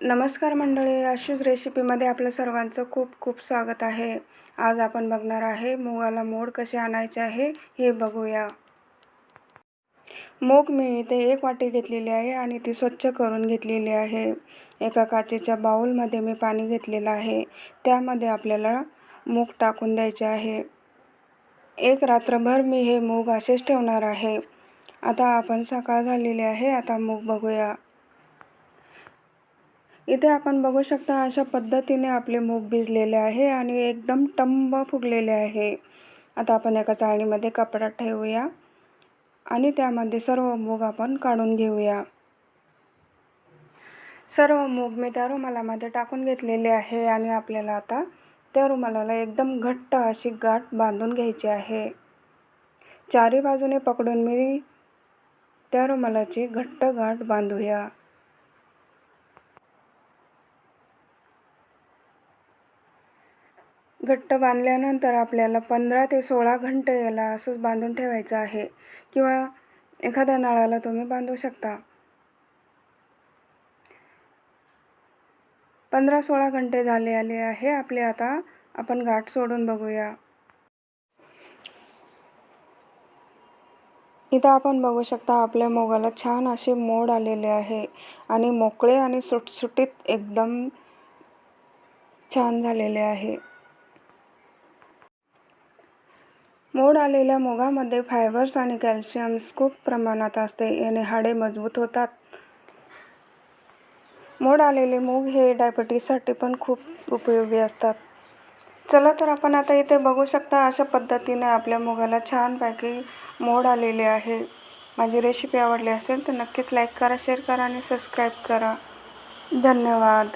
नमस्कार मंडळी आशूज रेसिपीमध्ये आपलं सर्वांचं खूप खूप स्वागत आहे. आज आपण बघणार आहे मुगाला मोड कसे आणायचे आहे हे बघूया. मूग मी इथे एक वाटी घेतलेली आहे आणि ती स्वच्छ करून घेतलेली आहे. एका काचेच्या बाऊलमध्ये मी पाणी घेतलेलं आहे. त्यामध्ये आपल्याला मूग टाकून द्यायचे आहे. एक रात्रभर मी हे मूग असेच ठेवणार आहे. आता आपण सकाळ झालेली आहे आता मूग बघूया. इथे आपण बघू शकता अशा पद्धतीने आपले मूग भिजलेले आहे आणि एकदम टंब फुगलेले आहे. आता आपण एका चाळणीमध्ये कपडा ठेवूया आणि त्यामध्ये सर्व मूग आपण काढून घेऊया. सर्व मूग मी त्या रुमालामध्ये टाकून घेतलेले आहे आणि आपल्याला आता त्या रुमालाला एकदम घट्ट अशी गाठ बांधून घ्यायची आहे. चारी बाजूने पकडून मी त्या रुमालाची घट्ट गाठ बांधूया. घट्ट बांधल्यानंतर आपल्याला पंधरा ते सोळा घंटे याला असंच बांधून ठेवायचं आहे किंवा एखाद्या नळाला तुम्ही बांधू शकता. पंधरा सोळा घंटे झाले आले आहे. आपले आता आपण गाठ सोडून बघूया. इथं आपण बघू शकता आपल्या मोगाला छान असे मोड आलेले आहे आणि मोकळे आणि सुटसुटीत एकदम छान झालेले आहे. मोड आलेल्या मुगामध्ये फायबर्स आणि कॅल्शियम्स खूप प्रमाणात असते याने हाडे मजबूत होतात. मोड आलेले मूग हे डायबिटीजसाठी पण खूप उपयोगी असतात. चला तर आपण आता इथे बघू शकता अशा पद्धतीने आपल्या मुगाला छानपैकी मोड आलेले आहे. माझी रेसिपी आवडली असेल तर नक्कीच लाईक करा शेअर करा आणि सबस्क्राईब करा. धन्यवाद.